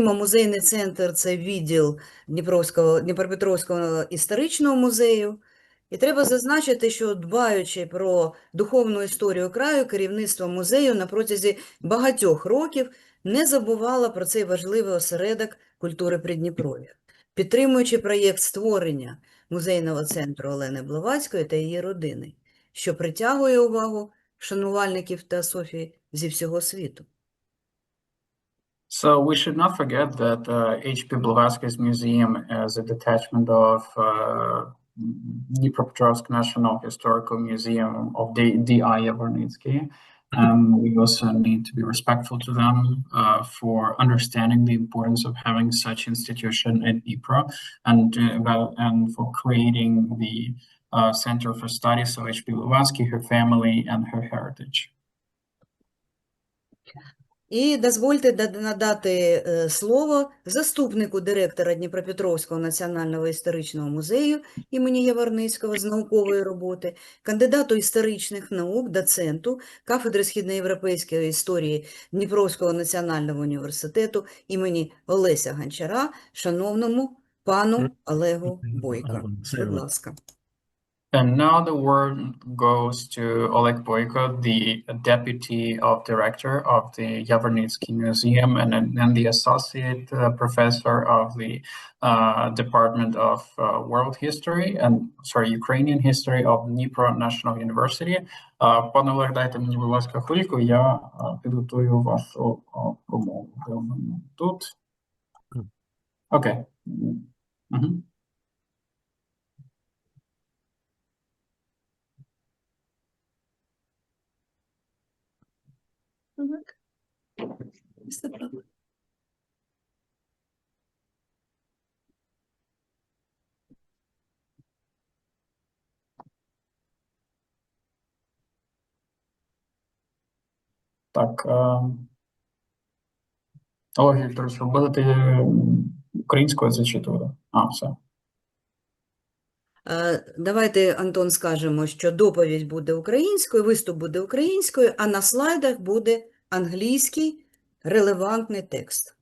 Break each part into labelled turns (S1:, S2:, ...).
S1: Музейний центр це відділ Дніпровського, Дніпропетровського історичного музею. І треба зазначити, що дбаючи про духовну історію краю, керівництво музею на протязі багатьох років не забувало про цей важливий осередок культури Придніпров'я. Підтримуючи проєкт створення музейного центру Олени Блаватської та її родини, що притягує увагу шанувальників теософії зі всього світу.
S2: So we should not forget that uh, H.P. Blavatsky's museum is a detachment of uh, Dnipropetrovsk National Historical Museum of the D.I. Yavornitsky. Um, we also need to be respectful to them uh, for understanding the importance of having such institution in Dnipro and, uh, and for creating the uh, Center for Studies of H.P. Blavatsky, her family, and her heritage.
S1: І дозвольте надати е, слово заступнику директора Дніпропетровського національного історичного музею імені Яворницького з наукової роботи, кандидату історичних наук, доценту кафедри східноєвропейської історії Дніпровського національного університету імені Олеся Гончара, шановному пану Олегу Бойко. Будь ласка.
S2: And now the word goes to Oleg Boyko, the deputy of director of the Yavornitsky Museum and, and the associate uh, professor of the uh, Department of uh, World History and sorry, Ukrainian History of Dnipro National University. Uh, Пане Олег, дайте мені, будь ласка, хвильку, я uh, підготую вашу uh, промову. Де вона Тут. Окей. Мгм.
S1: Все правильно.
S2: Так. Олег Вікторович, ви будете е, українською зачитувати? А, все.
S1: Е, Давайте, Антон, скажемо, що доповідь буде українською, виступ буде українською, а на слайдах буде англійський релевантний текст.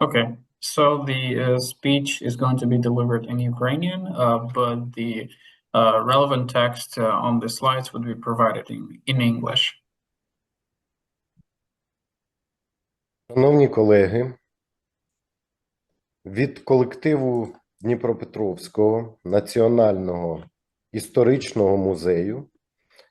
S2: Okay, so the uh, speech is going to be delivered in Ukrainian, uh, but the uh, relevant text uh, on the slides would be provided in, in English.
S3: Шановні колеги, від колективу Дніпропетровського національного історичного музею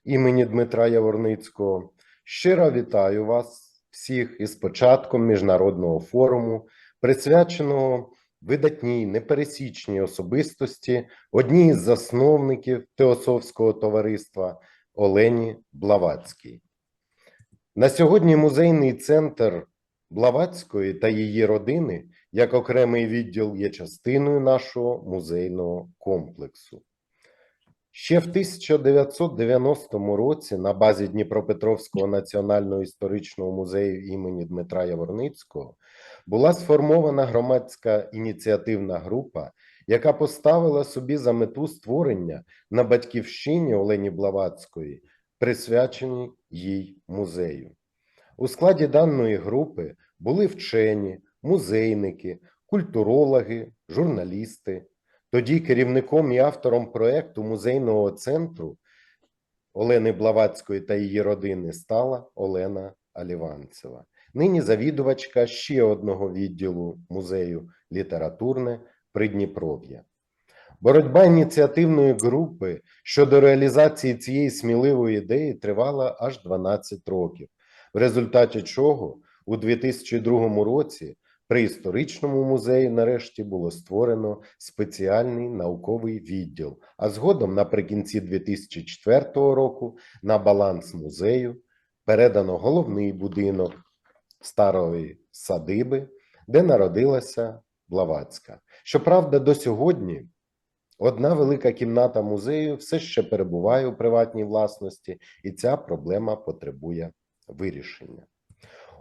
S3: імені Дмитра Яворницького щиро вітаю вас всіх із початком міжнародного форуму, присвяченого видатній непересічній особистості одній із засновників Теософського товариства Олені Блаватській. На сьогодні музейний центр Блаватської та її родини як окремий відділ є частиною нашого музейного комплексу. Ще в 1990 році на базі Дніпропетровського національного історичного музею імені Дмитра Яворницького була сформована громадська ініціативна група, яка поставила собі за мету створення на батьківщині Олені Блаватської, присвяченій їй музею. У складі даної групи були вчені, музейники, культурологи, журналісти. Тоді керівником і автором проекту музейного центру Олени Блаватської та її родини стала Олена Аліванцева. Нині завідувачка ще одного відділу музею літературне Придніпров'я. Боротьба ініціативної групи щодо реалізації цієї сміливої ідеї тривала аж 12 років в результаті чого у 2002 році при історичному музеї нарешті було створено спеціальний науковий відділ, а згодом наприкінці 2004 року на баланс музею передано головний будинок старої садиби, де народилася Блаватська. Щоправда, до сьогодні одна велика кімната музею все ще перебуває у приватній власності, і ця проблема потребує вирішення.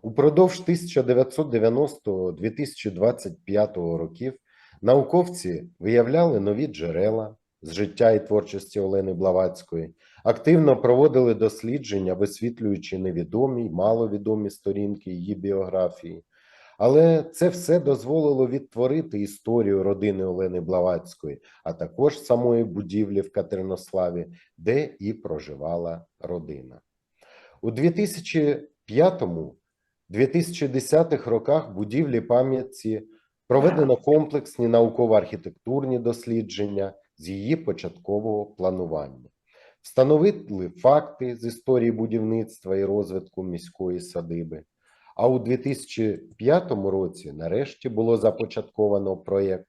S3: Упродовж 1990-2025 років науковці виявляли нові джерела з життя і творчості Олени Блаватської, активно проводили дослідження, висвітлюючи невідомі й маловідомі сторінки її біографії, Але це все дозволило відтворити історію родини Олени Блаватської, а також самої будівлі в Катеринославі, де і проживала родина. У 2005-2010 роках будівлі пам'ятці проведено комплексні науково-архітектурні дослідження з її початкового планування. Встановили факти з історії будівництва і розвитку міської садиби. А у 2005 році нарешті було започатковано проєкт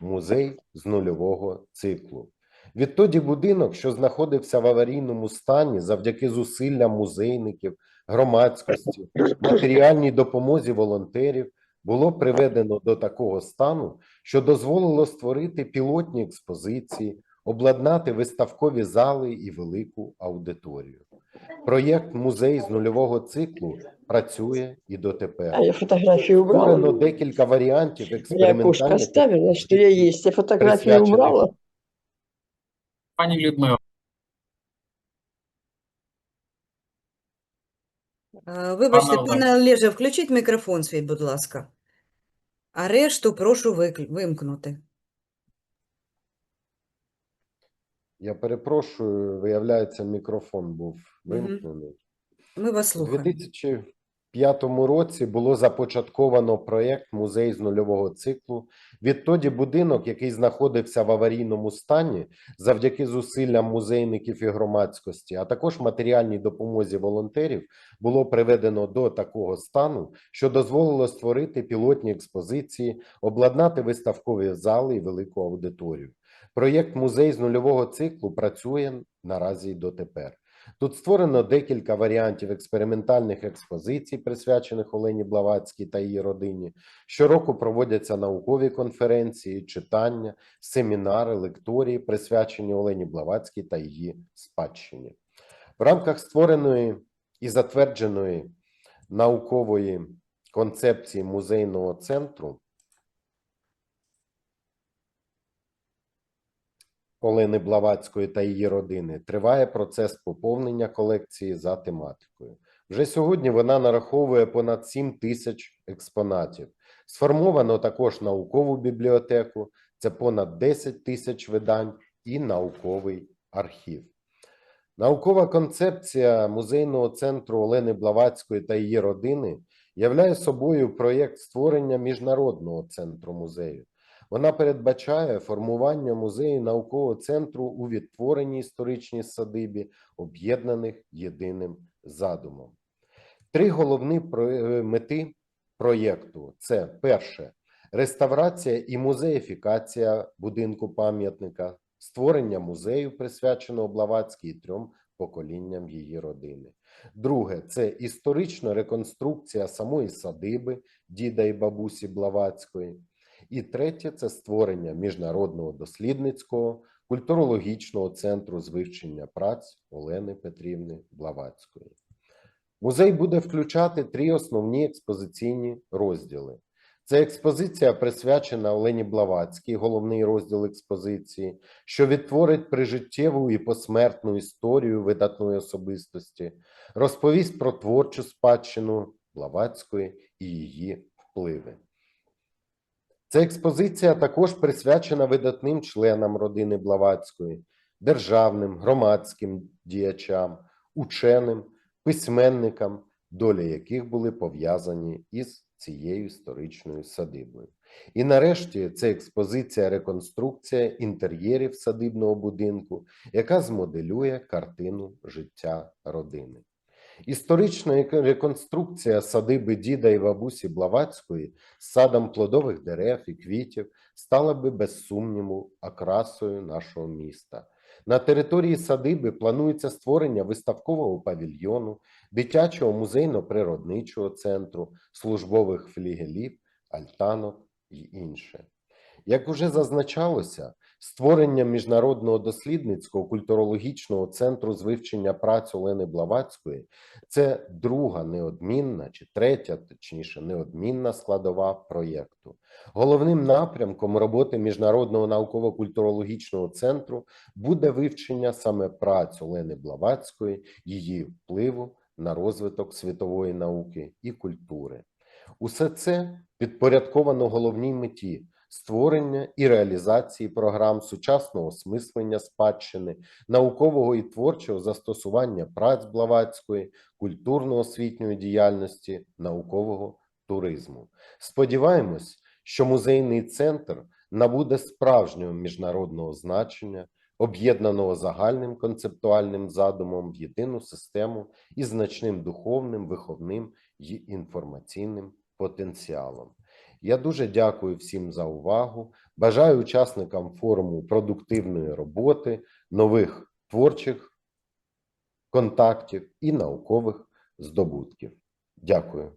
S3: Музей з нульового циклу. Відтоді будинок, що знаходився в аварійному стані, завдяки зусиллям музейників, громадськості, матеріальній допомозі волонтерів, було приведено до такого стану, що дозволило створити пілотні експозиції, обладнати виставкові зали і велику аудиторію. Проєкт Музей з нульового циклу працює і дотепер.
S4: А я фотографию
S3: Створено декілька варіантів
S4: Я окошко
S3: експериментальних
S4: оставила, что я есть. Я
S3: присвячених
S4: убрала
S2: пані Людмила.
S1: Е, вибачте,
S2: Пане
S1: Олеже, включіть мікрофон свій, будь ласка. А решту прошу вимкнути.
S3: Я перепрошую, виявляється, мікрофон був вимкнений.
S1: Ми вас слухаємо.
S3: 2000, П'ятому році було започатковано проєкт музей з нульового циклу. Відтоді будинок, який знаходився в аварійному стані, завдяки зусиллям музейників і громадськості, а також матеріальній допомозі волонтерів, було приведено до такого стану, що дозволило створити пілотні експозиції, обладнати виставкові зали і велику аудиторію. Проєкт музей з нульового циклу працює наразі й дотепер. Тут створено декілька варіантів експериментальних експозицій, присвячених Олені Блаватській та її родині. Щороку проводяться наукові конференції, читання, семінари, лекторії, присвячені Олені Блаватській та її спадщині. В рамках створеної і затвердженої наукової концепції музейного центру Олени Блаватської та її родини триває процес поповнення колекції за тематикою. Вже сьогодні вона нараховує понад 7 тисяч експонатів. Сформовано також наукову бібліотеку, це понад 10 тисяч видань і науковий архів. Наукова концепція музейного центру Олени Блаватської та її родини являє собою проєкт створення міжнародного центру музею. Вона передбачає формування музею наукового центру у відтвореній історичній садибі, об'єднаних єдиним задумом. Три головні е, мети проєкту: це перше реставрація і музеїфікація будинку пам'ятника, створення музею, присвяченого Блаватській трьом поколінням її родини. Друге це історична реконструкція самої садиби діда і бабусі Блаватської. І третє це створення міжнародного дослідницького культурологічного центру з вивчення праць Олени Петрівни Блаватської. Музей буде включати три основні експозиційні розділи. Це експозиція присвячена Олені Блаватській, головний розділ експозиції, що відтворить прижиттєву і посмертну історію видатної особистості, розповість про творчу спадщину Блаватської і її впливи. Ця експозиція також присвячена видатним членам родини Блаватської, державним, громадським діячам, ученим, письменникам, долі яких були пов'язані із цією історичною садибою. І нарешті це експозиція реконструкція інтер'єрів садибного будинку, яка змоделює картину життя родини. Історична реконструкція садиби діда і бабусі Блаватської з садом плодових дерев і квітів стала би без сумніву окрасою нашого міста. На території садиби планується створення виставкового павільйону, дитячого музейно-природничого центру, службових флігелів, альтанок і інше. Як уже зазначалося, створення міжнародного дослідницького культурологічного центру з вивчення праць Олени Блаватської це друга неодмінна чи третя, точніше, неодмінна складова проєкту. Головним напрямком роботи Міжнародного науково-культурологічного центру буде вивчення саме праць Олени Блаватської, її впливу на розвиток світової науки і культури. Усе це підпорядковано головній меті створення і реалізації програм сучасного осмислення спадщини, наукового і творчого застосування праць Блаватської, культурно-освітньої діяльності, наукового туризму. Сподіваємось, що музейний центр набуде справжнього міжнародного значення, об'єднаного загальним концептуальним задумом в єдину систему із значним духовним, виховним і інформаційним потенціалом. Я дуже дякую всім за увагу. Бажаю учасникам форуму продуктивної роботи, нових творчих контактів і наукових здобутків. Дякую.